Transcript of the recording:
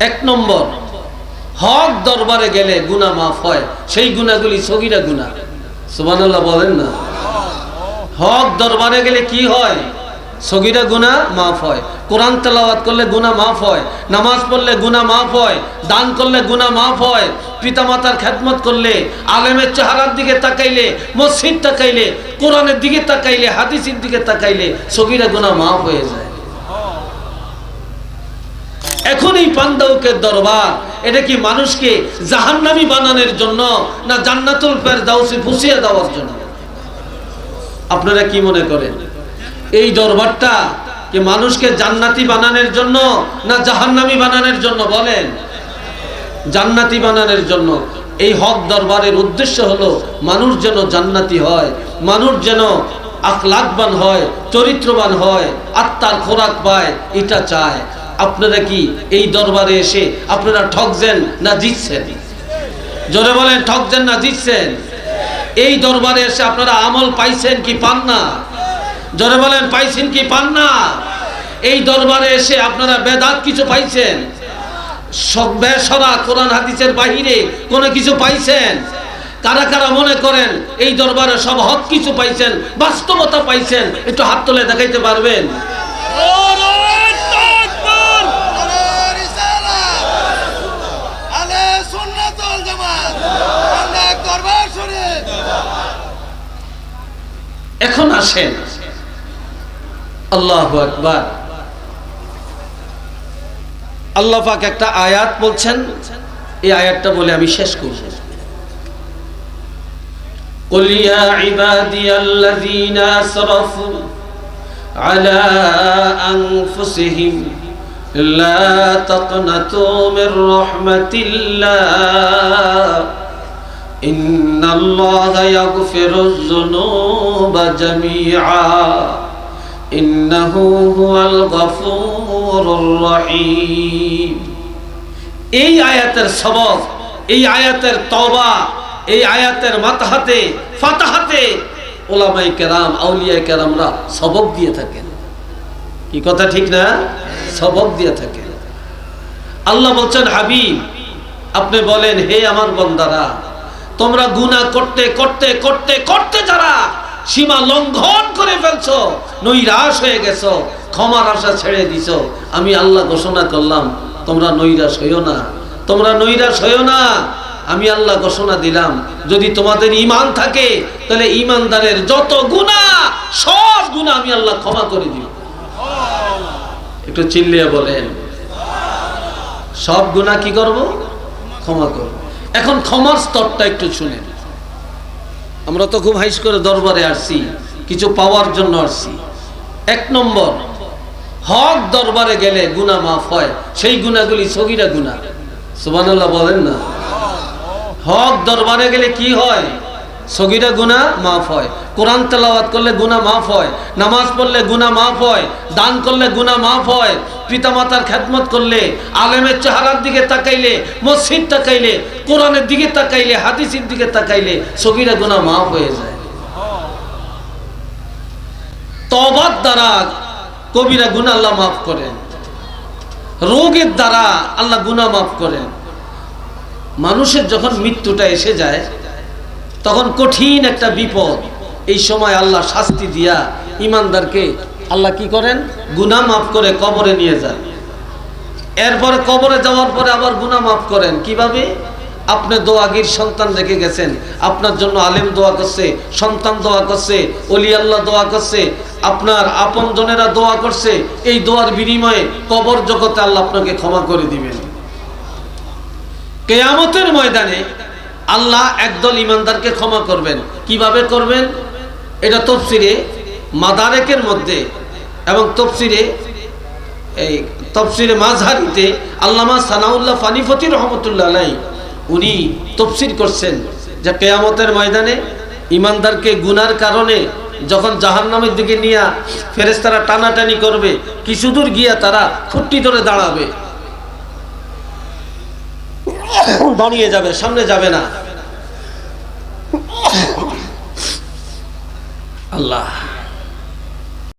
এক নম্বর, হক দরবারে গেলে গুনাহ মাফ হয়, সেই গুনাহগুলি সগিরা গুনাহ। সুবহানাল্লাহ বলেন না? হক দরবারে গেলে কি হয়? সগিরা গুনা মাফ হয়। কোরআন তেলাওয়াত করলে গুনা মাফ হয়, নামাজ পড়লে গুনা মাফ হয়, দান করলে গুনা মাফ হয়, পিতামাতার খেদমত করলে, আলেমের চেহারার দিকে তাকাইলে, মসজিদ তাকাইলে, কোরআনের দিকে তাকাইলে, হাদিসের দিকে তাকাইলে সগিরা গুনা মাফ হয়ে যায়। এখন এই পান্দাউকের দরবার, এটা কি মানুষকে জাহান্নামি বানানোর জন্য না জান্নাতুল ফেরদাউসে ফুসিয়ে দেওয়ার জন্য? আপনারা কি মনে করেন? এই দরবারটা কি মানুষকে জান্নাতি বানানোর জন্য না জাহান্নামি বানানোর জন্য বলেন? জান্নাতি বানানোর জন্য। এই হক দরবারের উদ্দেশ্য হলো মানুষ যেন জান্নাতি হয়, মানুষ যেন আখলাকবান হয়, চরিত্রবান হয়, আত্মার খোরাক পায়, এটা চায়। আপনারা কি এই দরবারে এসে আপনারা ঠকছেন না জিতছেন? জোরে বলেন ঠকছেন না জিতছেন? এই দরবারে এসে আপনারা আমল পাইছেন কি পান না? জোরে বলেন, পাইছেন কি পান না? এই দরবারে এসে আপনারা বেদাত কিছু পাইছেন? বেসরা বাহিরে কোনো কিছু পাইছেন? কারা মনে করেন এই দরবারে সব কিছু পাইছেন? বাস্তবতা পাইছেন? একটু হাত তুলে দেখাইতে পারবেন? এখন আসেন আল্লাহ আকবার আল্লাহ পাক একটা আয়াত বলছেন এই আয়াতটা বলে আমি শেষ করব قل يا عبادي الذين أسرفوا على أنفسهم لا تقنطوا من رحمة الله إن الله يغفر الذنوب جميعا إنه هو الغفور الرحيم এই আয়াতের সবক এই আয়াতের তবা এই আয়াতের মাতাহাতে ফাতাহাতে ওলামাই কেরাম আউলিয়া কেরামরা সবক দিয়ে থাকেন কি কথা ঠিক না সবক দিয়ে থাকেন আল্লাহ বলছেন, হাবিব, আপনি বলেন, হে আমার বন্দারা, তোমরা গুনাহ করতে করতে করতে করতে যারা সীমা লঙ্ঘন করে ফেলছো, নৈরাশ হয়ে গেছ, ক্ষমার আশা ছেড়ে দিছ, আমি আল্লাহ ঘোষণা করলাম, তোমরা নৈরাশ হইও না। তোমরা নৈরাশ হইও না, আমি আল্লাহ ঘোষণা দিলাম। যদি তোমাদের ইমান থাকে, তাহলে ইমানদারের যত গুণা সব গুণা আমি আল্লাহ ক্ষমা করে দিব একটু চিল্লিয়ে বলেন। সব গুণা কি করব? ক্ষমা করব। এখন ক্ষমার স্তরটা একটু শুনেন। আমরা তো খুব হাইস করে দরবারে আসছি, কিছু পাওয়ার জন্য আসছি। এক নম্বর, হক দরবারে গেলে গুণা মাফ হয়, সেই গুণাগুলি সগিরা গুণা সুবহানাল্লাহ বলেন না? হক দরবারে গেলে কি হয়? সগিরা গুণা মাফ হয়। কোরআন তেলাওয়াত করলে গুণা মাফ হয়, নামাজ পড়লে গুণা মাফ হয়, দান করলে গুণা মাফ হয়, পিতামাতার খেদমত করলে, আলেমের চেহারার দিকে তাকাইলে, মসজিদ তাকাইলে, কোরআনের দিকে তাকাইলে, হাদিসের দিকে তাকাইলে সগিরা গুণা মাফ হয়ে যায়। তবার দ্বারা কবিরা গুণা আল্লাহ মাফ করেন। রোগের দ্বারা আল্লাহ গুণা মাফ করেন। মানুষের যখন মৃত্যুটা এসে যায় তখন কঠিন একটা বিপদ। এই সময় আল্লাহ শাস্তি দিয়া ইমানদারকে আল্লাহ কি করেন? গুনা মাফ করে কবরে নিয়ে যান এরপরে কবরে যাওয়ার পরে আবার গুনা মাফ করেন। কীভাবে? আপনি দোয়াগির সন্তান রেখে গেছেন। আপনার জন্য আলেম দোয়া করছে, সন্তান দোয়া করছে, অলি আল্লাহ দোয়া করছে, আপনার আপন জনেরা দোয়া করছে। এই দোয়ার বিনিময়ে কবর জগতে আল্লাহ আপনাকে ক্ষমা করে দিবেন। কেয়ামতের ময়দানে আল্লাহ একদল ইমানদারকে ক্ষমা করবেন। কীভাবে করবেন? এটা তফসিরে মাদারেকের মধ্যে এবং তফসিরে এই তফসিরে মাঝহারিতে আল্লামা সানাউল্লাহ ফানিফতি রহমতুল্লাহ আলাই উনি তফসির করছেন যে কেয়ামতের ময়দানে ইমানদারকে গুনার কারণে যখন জাহান্নামের দিকে নিয়ে ফেরেস্তারা টানাটানি করবে, কিছু দূর গিয়া তারা খুঁটি ধরে দাঁড়াবে। দাঁড়িয়ে যাবে সামনে যাবে না। আল্লাহ।